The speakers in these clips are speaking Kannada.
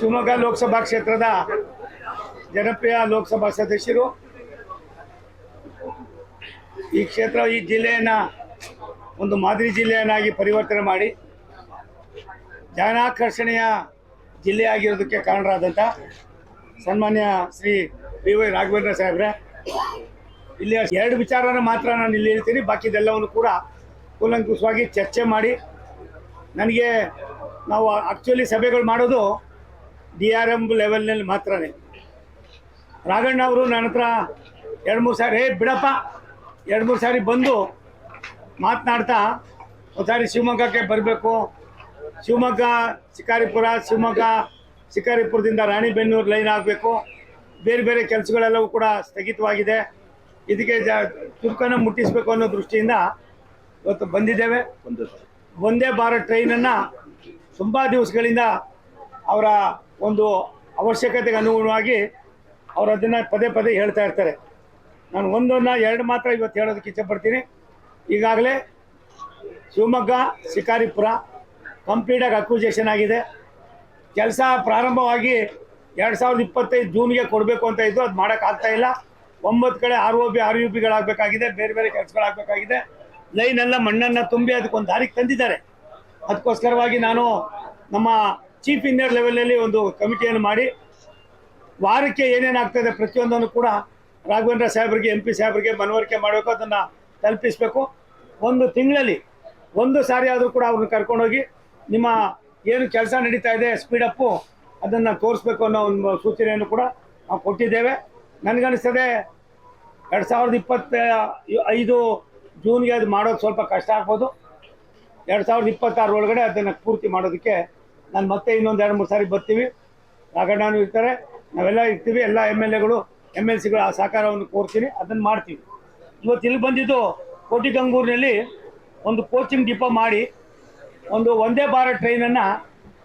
ಶಿವಮೊಗ್ಗ ಲೋಕಸಭಾ ಕ್ಷೇತ್ರದ ಜನಪ್ರಿಯ ಲೋಕಸಭಾ ಸದಸ್ಯರು. ಈ ಕ್ಷೇತ್ರ ಈ ಜಿಲ್ಲೆಯನ್ನು ಒಂದು ಮಾದರಿ ಜಿಲ್ಲೆಯನ್ನಾಗಿ ಪರಿವರ್ತನೆ ಮಾಡಿ ಜನಾಕರ್ಷಣೆಯ ಜಿಲ್ಲೆಯಾಗಿರೋದಕ್ಕೆ ಕಾರಣರಾದಂಥ ಸನ್ಮಾನ್ಯ ಶ್ರೀ ಪಿ ವೈ ರಾಘವೇಂದ್ರ ಸಾಹೇಬ್ರೆ. ಇಲ್ಲಿ ಎರಡು ವಿಚಾರನ ಮಾತ್ರ ನಾನು ಇಲ್ಲಿ ಹೇಳ್ತೀನಿ. ಬಾಕಿದೆಲ್ಲವನ್ನು ಕೂಡ ಕೂಲಂಕುಷವಾಗಿ ಚರ್ಚೆ ಮಾಡಿ. ನನಗೆ ನಾವು ಆ್ಯಕ್ಚುಲಿ ಸಭೆಗಳು ಮಾಡೋದು ಡಿ ಆರ್ ಎಂ ಲೆವೆಲ್ನಲ್ಲಿ ಮಾತ್ರನೇ. ರಾಘಣ್ಣ ಅವರು ನನ್ನ ಹತ್ರ ಎರಡು ಮೂರು ಸಾರಿ ಹೇ ಬಿಡಪ್ಪ. ಎರಡು ಮೂರು ಸಾರಿ ಬಂದು ಮಾತನಾಡ್ತಾ ಒಂದು ಸಾರಿ ಶಿವಮೊಗ್ಗಕ್ಕೆ ಬರಬೇಕು. ಶಿವಮೊಗ್ಗ ಶಿಕಾರಿಪುರ ಶಿವಮೊಗ್ಗ ಶಿಕಾರಿಪುರದಿಂದ ರಾಣಿಬೆನ್ನೂರು ಲೈನ್ ಆಗಬೇಕು. ಬೇರೆ ಬೇರೆ ಕೆಲಸಗಳೆಲ್ಲವೂ ಕೂಡ ಸ್ಥಗಿತವಾಗಿದೆ. ಇದಕ್ಕೆ ಜ ಚುರುಕನ್ನು ಮುಟ್ಟಿಸಬೇಕು ಅನ್ನೋ ದೃಷ್ಟಿಯಿಂದ ಇವತ್ತು ಬಂದಿದ್ದೇವೆ. ಒಂದೇ ಭಾರತ್ ಟ್ರೈನನ್ನು ತುಂಬ ದಿವಸಗಳಿಂದ ಅವರ ಒಂದು ಅವಶ್ಯಕತೆಗೆ ಅನುಗುಣವಾಗಿ ಅವರು ಅದನ್ನು ಪದೇ ಪದೇ ಹೇಳ್ತಾ ಇರ್ತಾರೆ. ನಾನು ಒಂದನ್ನ ಎರಡು ಮಾತ್ರ ಇವತ್ತು ಹೇಳೋದಕ್ಕೆ ಇಷ್ಟಪಡ್ತೀನಿ ಈಗಾಗಲೇ ಶಿವಮೊಗ್ಗ, ಶಿಕಾರಿಪುರ ಕಂಪ್ಲೀಟಾಗಿ ಅಕ್ವಿಜೇಷನ್ ಆಗಿದೆ. ಕೆಲಸ ಪ್ರಾರಂಭವಾಗಿ ಎರಡು ಸಾವಿರದ ಇಪ್ಪತ್ತೈದು ಜೂನ್ಗೆ ಕೊಡಬೇಕು ಅಂತ ಇದ್ದು ಅದು ಮಾಡೋಕ್ಕಾಗ್ತಾ ಇಲ್ಲ. ಒಂಬತ್ತು ಕಡೆ R O B R U ಬಿಗಳಾಗಬೇಕಾಗಿದೆ ಬೇರೆ ಬೇರೆ ಕೆಲಸಗಳಾಗಬೇಕಾಗಿದೆ. ಲೈನ್ ಎಲ್ಲ ಮಣ್ಣನ್ನು ತುಂಬಿ ಅದಕ್ಕೊಂದು ದಾರಿಗೆ ತಂದಿದ್ದಾರೆ. ಅದಕ್ಕೋಸ್ಕರವಾಗಿ ನಾನು ನಮ್ಮ ಚೀಫ್ ಇಂಜಿನಿಯರ್ ಲೆವೆಲಲ್ಲಿ ಒಂದು ಕಮಿಟಿಯನ್ನು ಮಾಡಿ, ವಾರಕ್ಕೆ ಏನೇನಾಗ್ತದೆ ಪ್ರತಿಯೊಂದನ್ನು ಕೂಡ ರಾಘವೇಂದ್ರ ಸಾಹೇಬರಿಗೆ ಎಂ ಪಿ ಸಾಹೇಬರಿಗೆ ಮನವರಿಕೆ ಮಾಡಬೇಕು, ಅದನ್ನು ತಲುಪಿಸಬೇಕು. ಒಂದು ತಿಂಗಳಲ್ಲಿ ಒಂದು ಸಾರಿ ಆದರೂ ಕೂಡ ಅವ್ರನ್ನ ಕರ್ಕೊಂಡೋಗಿ ನಿಮ್ಮ ಏನು ಕೆಲಸ ನಡೀತಾ ಇದೆ ಸ್ಪೀಡಪ್ಪು ಅದನ್ನು ತೋರಿಸ್ಬೇಕು ಅನ್ನೋ ಒಂದು ಸೂಚನೆಯನ್ನು ಕೂಡ ನಾವು ಕೊಟ್ಟಿದ್ದೇವೆ. ನನಗನ್ನಿಸ್ತದೆ ಎರಡು ಸಾವಿರದ ಇಪ್ಪತ್ತ ಐದು ಜೂನ್ಗೆ ಅದು ಮಾಡೋದು ಸ್ವಲ್ಪ ಕಷ್ಟ ಆಗ್ಬೋದು. ಎರಡು ಸಾವಿರದ ಇಪ್ಪತ್ತಾರು ಒಳಗಡೆ ಅದನ್ನು ಪೂರ್ತಿ ಮಾಡೋದಕ್ಕೆ ನಾನು ಮತ್ತೆ ಇನ್ನೊಂದು ಎರಡು ಮೂರು ಸಾರಿ ಬರ್ತೀವಿ. ರಾಘಣ್ಣನೂ ಇರ್ತಾರೆ. ನಾವೆಲ್ಲ ಇರ್ತೀವಿ, ಎಲ್ಲ ಎಂ ಎಲ್ ಎಗಳು, ಎಂ ಎಲ್ ಸಿಗಳು ಆ ಸಹಕಾರವನ್ನು ಕೋರ್ತೀನಿ ಅದನ್ನು ಮಾಡ್ತೀವಿ. ಇವತ್ತು ಇಲ್ಲಿ ಬಂದಿದ್ದು ಕೋಟಿಗಂಗೂರಿನಲ್ಲಿ ಒಂದು ಕೋಚಿಂಗ್ ಡಿಪೋ ಮಾಡಿ, ಒಂದು ಒಂದೇ ಭಾರತ್ ಟ್ರೈನನ್ನು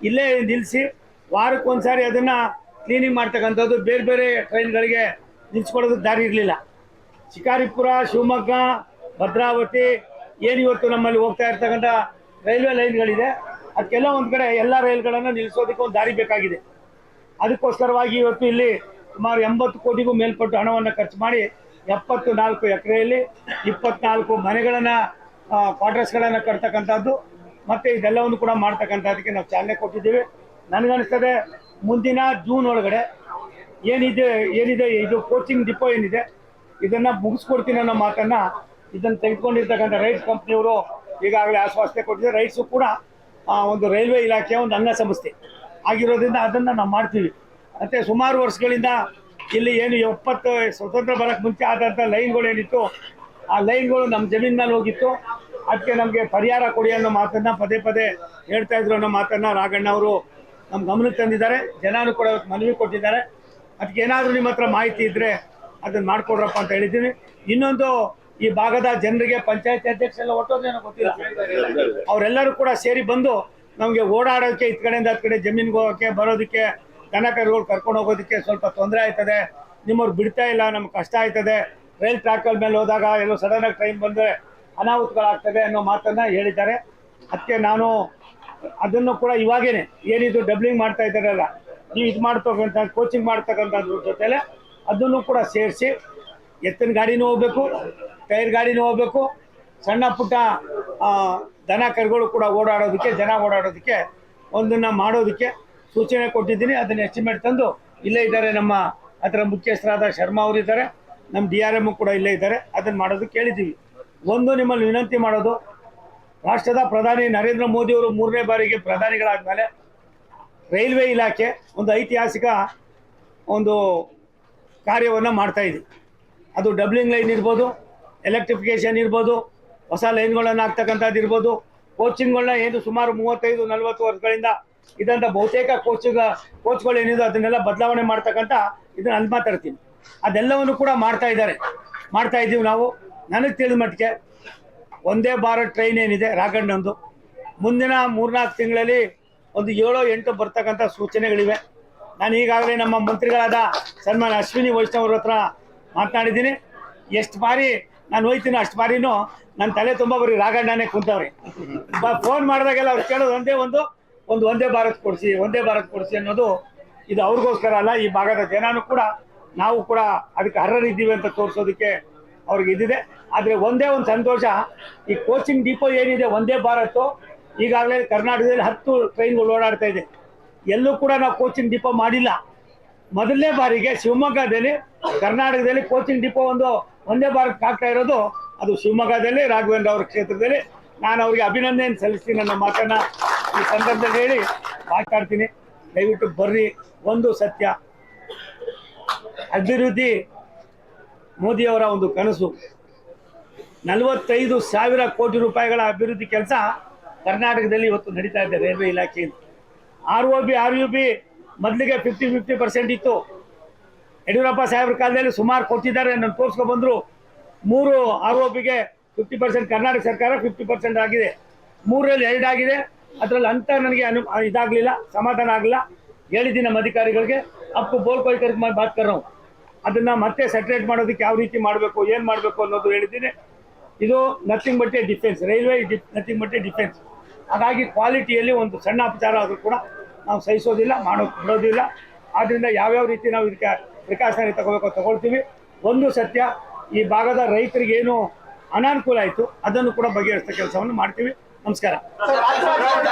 ಇಲ್ಲೇ ನಿಲ್ಲಿಸಿ ವಾರಕ್ಕೊಂದು ಸಾರಿ ಅದನ್ನು ಕ್ಲೀನಿಂಗ್ ಮಾಡ್ತಕ್ಕಂಥದ್ದು, ಬೇರೆ ಬೇರೆ ಟ್ರೈನ್ಗಳಿಗೆ ನಿಲ್ಲಿಸ್ಕೊಡೋದು ದಾರಿ ಇರಲಿಲ್ಲ. ಶಿಕಾರಿಪುರ, ಶಿವಮೊಗ್ಗ, ಭದ್ರಾವತಿ, ಏನು ಇವತ್ತು ನಮ್ಮಲ್ಲಿ ಹೋಗ್ತಾ ಇರ್ತಕ್ಕಂಥ ರೈಲ್ವೆ ಲೈನ್ಗಳಿದೆ. ಅದಕ್ಕೆಲ್ಲ ಕೆಲವೊಂದು ಕಡೆ ಎಲ್ಲ ರೈಲ್ಗಳನ್ನು ನಿಲ್ಲಿಸೋದಕ್ಕೆ ಒಂದು ದಾರಿ ಬೇಕಾಗಿದೆ. ಅದಕ್ಕೋಸ್ಕರವಾಗಿ ಇವತ್ತು ಇಲ್ಲಿ ಸುಮಾರು ಎಂಬತ್ತು ಕೋಟಿಗೂ ಮೇಲ್ಪಟ್ಟು ಹಣವನ್ನು ಖರ್ಚು ಮಾಡಿ ಎಪ್ಪತ್ತು ನಾಲ್ಕು ಎಕರೆಯಲ್ಲಿ ಇಪ್ಪತ್ನಾಲ್ಕು ಮನೆಗಳನ್ನು ಕ್ವಾರ್ಟರ್ಸ್ಗಳನ್ನು ಕಟ್ತಕ್ಕಂಥದ್ದು ಮತ್ತು ಇದೆಲ್ಲವನ್ನು ಕೂಡ ಮಾಡ್ತಕ್ಕಂಥದ್ದಕ್ಕೆ ನಾವು ಚಾಲನೆ ಕೊಟ್ಟಿದ್ದೀವಿ. ನನಗನ್ನಿಸ್ತದೆ ಮುಂದಿನ ಜೂನ್ ಒಳಗಡೆ ಏನಿದೆ ಏನಿದೆ, ಇದು ಕೋಚಿಂಗ್ ಡಿಪೋ ಏನಿದೆ, ಇದನ್ನು ಮುಗಿಸ್ಕೊಡ್ತೀನಿ ಅನ್ನೋ ಮಾತನ್ನು ಇದನ್ನು ತೆಗೆದುಕೊಂಡಿರ್ತಕ್ಕಂಥ ರೈಟ್ಸ್ ಕಂಪ್ನಿಯವರು ಈಗಾಗಲೇ ಆಶ್ವಾಸನೆ ಕೊಟ್ಟಿದ್ದಾರೆ. ರೈಟ್ಸು ಕೂಡ ಆ, ಒಂದು ರೈಲ್ವೆ ಇಲಾಖೆಯ ಒಂದು ಅಂಗಸಂಸ್ಥೆ ಆಗಿರೋದ್ರಿಂದ ಅದನ್ನು ನಾವು ಮಾಡ್ತೀವಿ. ಮತ್ತು ಸುಮಾರು ವರ್ಷಗಳಿಂದ ಇಲ್ಲಿ ಏನು ಎಪ್ಪತ್ತು ಸ್ವತಂತ್ರ ಬರೋಕ್ಕೆ ಮುಂಚೆ ಆದಂಥ ಲೈನ್ಗಳು ಏನಿತ್ತು ಆ ಲೈನ್ಗಳು ನಮ್ಮ ಜಮೀನ್ ಮೇಲೆ ಹೋಗಿತ್ತು. ಅದಕ್ಕೆ ನಮಗೆ ಪರಿಹಾರ ಕೊಡಿ ಅನ್ನೋ ಮಾತನ್ನು ಪದೇ ಪದೇ ಹೇಳ್ತಾ ಇದ್ರು ಅನ್ನೋ ಮಾತನ್ನು ರಾಘಣ್ಣ ಅವರು ನಮ್ಮ ಗಮನಕ್ಕೆ ತಂದಿದ್ದಾರೆ. ಜನನು ಕೂಡ ಮನವಿ ಕೊಟ್ಟಿದ್ದಾರೆ. ಅದಕ್ಕೆ ಏನಾದರೂ ನಿಮ್ಮ ಹತ್ರ ಮಾಹಿತಿ ಇದ್ದರೆ ಅದನ್ನು ಮಾಡಿಕೊಡ್ರಪ್ಪ ಅಂತ ಹೇಳಿದ್ದೀನಿ. ಇನ್ನೊಂದು ಈ ಭಾಗದ ಜನರಿಗೆ ಪಂಚಾಯತ್ ಅಧ್ಯಕ್ಷ ಎಲ್ಲ ಒಟ್ಟೋದೇನೋ ಗೊತ್ತಿಲ್ಲ. ಅವರೆಲ್ಲರೂ ಕೂಡ ಸೇರಿ ಬಂದು ನಮಗೆ ಓಡಾಡೋಕ್ಕೆ ಇತ್ ಕಡೆಯಿಂದ ಹತ್ತು ಕಡೆ ಜಮೀನಿಗೆ ಹೋಗೋಕ್ಕೆ ಬರೋದಕ್ಕೆ, ದನ ಕರುಗಳು ಕರ್ಕೊಂಡು ಹೋಗೋದಕ್ಕೆ ಸ್ವಲ್ಪ ತೊಂದರೆ ಆಯ್ತದೆ. ನಿಮ್ಮವ್ರು ಬಿಡ್ತಾ ಇಲ್ಲ, ನಮ್ಗೆ ಕಷ್ಟ ಆಯ್ತದೆ. ರೈಲ್ ಟ್ರ್ಯಾಕಲ್ ಮೇಲೆ ಹೋದಾಗ ಎಲ್ಲೋ ಸಡನ್ನಾಗಿ ಟ್ರೈನ್ ಬಂದರೆ ಅನಾಹುತಗಳಾಗ್ತದೆ ಅನ್ನೋ ಮಾತನ್ನು ಹೇಳಿದ್ದಾರೆ. ಅದಕ್ಕೆ ನಾನು ಅದನ್ನು ಕೂಡ ಇವಾಗೇನೆ ಏನಿದು ಡಬ್ಲಿಂಗ್ ಮಾಡ್ತಾ ಇದ್ದಾರಲ್ಲ, ನೀವು ಇದು ಮಾಡ್ತಕ್ಕಂಥ ಕೋಚಿಂಗ್ ಮಾಡ್ತಕ್ಕಂಥದ್ರ ಜೊತೆಲೆ ಅದನ್ನು ಕೂಡ ಸೇರಿಸಿ ಎತ್ತಿನ ಗಾಡಿನೂ ಹೋಗ್ಬೇಕು. ಟೈರ್ ಗಾಡಿನೂ ಹೋಗ್ಬೇಕು. ಸಣ್ಣ ಪುಟ್ಟ ದನ ಕರುಗಳು ಕೂಡ ಓಡಾಡೋದಕ್ಕೆ, ಜನ ಓಡಾಡೋದಕ್ಕೆ, ಒಂದನ್ನು ಮಾಡೋದಕ್ಕೆ ಸೂಚನೆ ಕೊಟ್ಟಿದ್ದೀನಿ. ಅದನ್ನು ಎಸ್ಟಿಮೇಟ್ ತಂದು ಇಲ್ಲೇ ಇದ್ದಾರೆ ನಮ್ಮ ಅದರ ಮುಖ್ಯಸ್ಥರಾದ ಶರ್ಮಾ ಅವರು ಇದ್ದಾರೆ. ನಮ್ಮ ಡಿ ಆರ್ ಎಂ ಕೂಡ ಇಲ್ಲೇ ಇದ್ದಾರೆ. ಅದನ್ನು ಮಾಡೋದಕ್ಕೆ ಕೇಳಿದ್ದೀವಿ. ಒಂದು ನಿಮ್ಮಲ್ಲಿ ವಿನಂತಿ ಮಾಡೋದು, ರಾಷ್ಟ್ರದ ಪ್ರಧಾನಿ ನರೇಂದ್ರ ಮೋದಿ ಅವರು ಮೂರನೇ ಬಾರಿಗೆ ಪ್ರಧಾನಿಗಳಾದಮೇಲೆ ರೈಲ್ವೆ ಇಲಾಖೆ ಒಂದು ಐತಿಹಾಸಿಕ ಒಂದು ಕಾರ್ಯವನ್ನು ಮಾಡ್ತಾ ಇದೆ. ಅದು ಡಬ್ಲಿಂಗ್ ಲೈನ್ ಇರ್ಬೋದು ಎಲೆಕ್ಟ್ರಿಫಿಕೇಷನ್ ಇರ್ಬೋದು, ಹೊಸ ಲೈನ್ಗಳನ್ನು ಹಾಕ್ತಕ್ಕಂಥದ್ದು ಇರ್ಬೋದು ಕೋಚಿಂಗ್ಗಳನ್ನ ಏನು ಸುಮಾರು ಮೂವತ್ತೈದು, ನಲವತ್ತು ವರ್ಷಗಳಿಂದ ಇದಂಥ ಬಹುತೇಕ ಕೋಚಿಂಗ್ ಕೋಚ್ಗಳು ಏನಿದೆ ಅದನ್ನೆಲ್ಲ ಬದಲಾವಣೆ ಮಾಡ್ತಕ್ಕಂಥ ಇದನ್ನ ಅಲ್ಲಿ ಮಾತಾಡ್ತೀನಿ ಅದೆಲ್ಲವನ್ನು ಕೂಡ ಮಾಡ್ತಾ ಇದ್ದಾರೆ. ಮಾಡ್ತಾ ಇದ್ದೀವಿ ನಾವು. ನನಗೆ ತಿಳಿದ ಮಟ್ಟಿಗೆ ಒಂದೇ ಭಾರತ್ ಟ್ರೈನ್ ಏನಿದೆ ರಾಘಣ್ಣಂದು ಮುಂದಿನ ಮೂರ್ನಾಲ್ಕು ತಿಂಗಳಲ್ಲಿ ಒಂದು ಏಳು ಎಂಟು ಬರ್ತಕ್ಕಂಥ ಸೂಚನೆಗಳಿವೆ. ನಾನು ಈಗಾಗಲೇ ನಮ್ಮ ಮಂತ್ರಿಗಳಾದ ಸನ್ಮಾನ್ ಅಶ್ವಿನಿ ವೈಷ್ಣವ್ರ ಹತ್ರ ಮಾತನಾಡಿದ್ದೀನಿ. ಎಷ್ಟು ಬಾರಿ ನಾನು ಹೋಯ್ತೀನಿ ಅಷ್ಟು ಬಾರಿನೂ ನನ್ನ ತಲೆ ತುಂಬ ಬರೀ ರಾಗಣ್ಣನೇ ಕುಂತವ್ರಿ. ಫೋನ್ ಮಾಡಿದಾಗೆಲ್ಲ ಅವ್ರು ಕೇಳೋದು ಒಂದೇ ಒಂದು ಒಂದು ಒಂದೇ ಭಾರತ್ ಕೊಡಿಸಿ, ಒಂದೇ ಭಾರತ್ ಕೊಡಿಸಿ ಅನ್ನೋದು ಇದು ಅವ್ರಿಗೋಸ್ಕರ ಅಲ್ಲ, ಈ ಭಾಗದ ಜನನೂ ಕೂಡ ನಾವು ಕೂಡ ಅದಕ್ಕೆ ಅರ್ಹರಿದ್ದೀವಿ ಅಂತ ತೋರಿಸೋದಕ್ಕೆ ಅವ್ರಿಗೆ ಇದಿದೆ. ಆದರೆ ಒಂದೇ ಒಂದು ಸಂತೋಷ, ಈ ಕೋಚಿಂಗ್ ಡಿಪೋ ಏನಿದೆ ಒಂದೇ ಭಾರತ್ ಈಗಾಗಲೇ ಕರ್ನಾಟಕದಲ್ಲಿ ಹತ್ತು ಟ್ರೈನ್ಗಳು ಓಡಾಡ್ತಾ ಇದೆ. ಎಲ್ಲೂ ಕೂಡ ನಾವು ಕೋಚಿಂಗ್ ಡಿಪೋ ಮಾಡಿಲ್ಲ. ಮೊದಲನೇ ಬಾರಿಗೆ ಶಿವಮೊಗ್ಗದಲ್ಲಿ, ಕರ್ನಾಟಕದಲ್ಲಿ ಕೋಚಿಂಗ್ ಡಿಪೋ ಒಂದು ಒಂದೇ ಬಾರಕ್ಕೆ ಆಗ್ತಾ ಇರೋದು. ಅದು ಶಿವಮೊಗ್ಗದಲ್ಲಿ ರಾಘವೇಂದ್ರ ಅವರ ಕ್ಷೇತ್ರದಲ್ಲಿ. ನಾನು ಅವರಿಗೆ ಅಭಿನಂದನೆ ಸಲ್ಲಿಸ್ತೀನಿ ನನ್ನ ಮಾತನ್ನ. ಈ ಸಂದರ್ಭದಲ್ಲಿ ಹೇಳಿ, ಮಾತಾಡ್ತೀನಿ. ದಯವಿಟ್ಟು ಬರ್ರಿ. ಒಂದು ಸತ್ಯ. ಅಭಿವೃದ್ಧಿ ಮೋದಿಯವರ ಒಂದು ಕನಸು. ನಲವತ್ತೈದು ಸಾವಿರ ಕೋಟಿ ರೂಪಾಯಿಗಳ ಅಭಿವೃದ್ಧಿ ಕೆಲಸ ಕರ್ನಾಟಕದಲ್ಲಿ ಇವತ್ತು ನಡೀತಾ ಇದೆ ರೈಲ್ವೆ ಇಲಾಖೆಯಿಂದ. R O B R U B ಮೊದಲಿಗೆ ಫಿಫ್ಟಿ ಫಿಫ್ಟಿ ಪರ್ಸೆಂಟ್ ಇತ್ತು. ಯಡಿಯೂರಪ್ಪ ಸಾಹೇಬ್ರ ಕಾಲದಲ್ಲಿ ಸುಮಾರು ಕೊಟ್ಟಿದ್ದಾರೆ ನಾನು ತೋರಿಸ್ಕೊ ಬಂದರು ಮೂರು ಆರೋಪಿಗೆ ಫಿಫ್ಟಿ ಪರ್ಸೆಂಟ್ ಕರ್ನಾಟಕ ಸರ್ಕಾರ ಫಿಫ್ಟಿ ಪರ್ಸೆಂಟ್ ಆಗಿದೆ. ಮೂರರಲ್ಲಿ ಎರಡಾಗಿದೆ ಅದರಲ್ಲಿ ಅಂತ ನನಗೆ ಅನು, ಇದಾಗಲಿಲ್ಲ, ಸಮಾಧಾನ ಆಗಲಿಲ್ಲ. ಹೇಳಿದ್ದೀನಿ ನಮ್ಮ ಅಧಿಕಾರಿಗಳಿಗೆ, ಅಪ್ಪು ಬೋಲ್ ಕೊಯ್ ಕರ್ಕ್ ಮಾಡಿ ಬಾತ್ ನಾವು ಅದನ್ನು ಮತ್ತೆ ಸೆಟ್ರೇಟ್ ಮಾಡೋದಕ್ಕೆ ಯಾವ ರೀತಿ ಮಾಡಬೇಕು, ಏನು ಮಾಡಬೇಕು ಅನ್ನೋದು ಹೇಳಿದ್ದೀನಿ. ಇದು nothing but defence railway nothing but defence ಹಾಗಾಗಿ ಕ್ವಾಲಿಟಿಯಲ್ಲಿ ಒಂದು ಸಣ್ಣ ಅಪಚಾರ ಆದರೂ ಕೂಡ ನಾವು ಸಹಿಸೋದಿಲ್ಲ, ಮಾಡೋ ಬಿಡೋದಿಲ್ಲ ಆದ್ದರಿಂದ ಯಾವ್ಯಾವ ರೀತಿ ನಾವು ಇದಕ್ಕೆ ಪ್ರಿಕಾಷನರಿ ತಗೋಬೇಕು ತಗೊಳ್ತೀವಿ. ಒಂದು ಸತ್ಯ, ಈ ಭಾಗದ ರೈತರಿಗೆ ಏನು ಅನಾನುಕೂಲ ಆಯಿತು, ಅದನ್ನು ಕೂಡ ಬಗೆಹರಿಸೋ ಕೆಲಸವನ್ನು ಮಾಡ್ತೀವಿ. ನಮಸ್ಕಾರ.